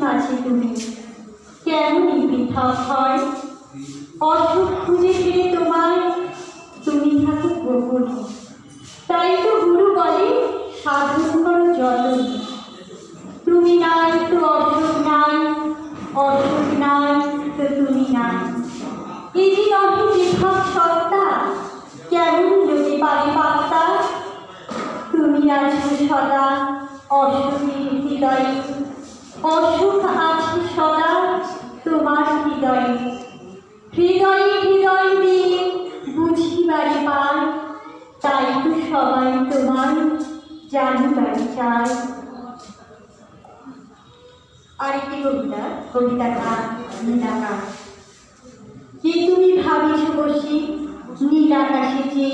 মাঝে তুমি কেমনই পৃথক হয়? অসুখ খুঁজে ফিরে তোমায়, তুমি থাকো গোপনে তাই তো গুরু বলে সাধন করো যতন তুমি নাই তো অসুখ নাই অসুখ নাই তো তুমি নাই। এই যে নহে পৃথক সত্তা, কেমন লোকে পারে পাত্তা তুমি আছো সদা অসুখের হৃদয়ে। অসুখ আছে সদা তোমার হৃদয়ে। হৃদয়ে হৃদয় দিয়ে বুঝিবারে পার তাই তো সবাই তোমার জানিবার চায়। আরেকটি কবিতা কবিতা গান নীলাকাশ যে তুমি ভাবিস বসে নীল আকাশে যে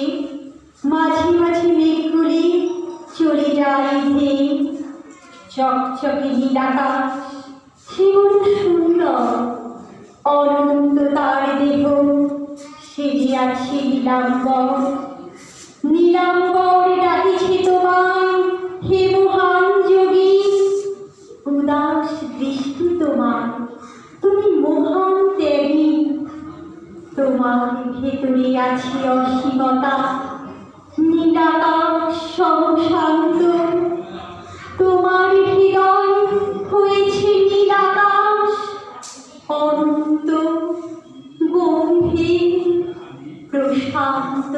মাঝে চকচকে নীল আকাশ সেমন সুন্দর অনন্ত তার দেহ সেজে আছে নীলাম্বর। নীলাম্বর ডাকিছে তোমায়, হে মহান যোগী। উদাস দৃষ্টি তোমার তুমি মহান ত্যাগী। তোমার ভেতরে আছে অসীমতা। অনন্ত গভীর প্রশান্ত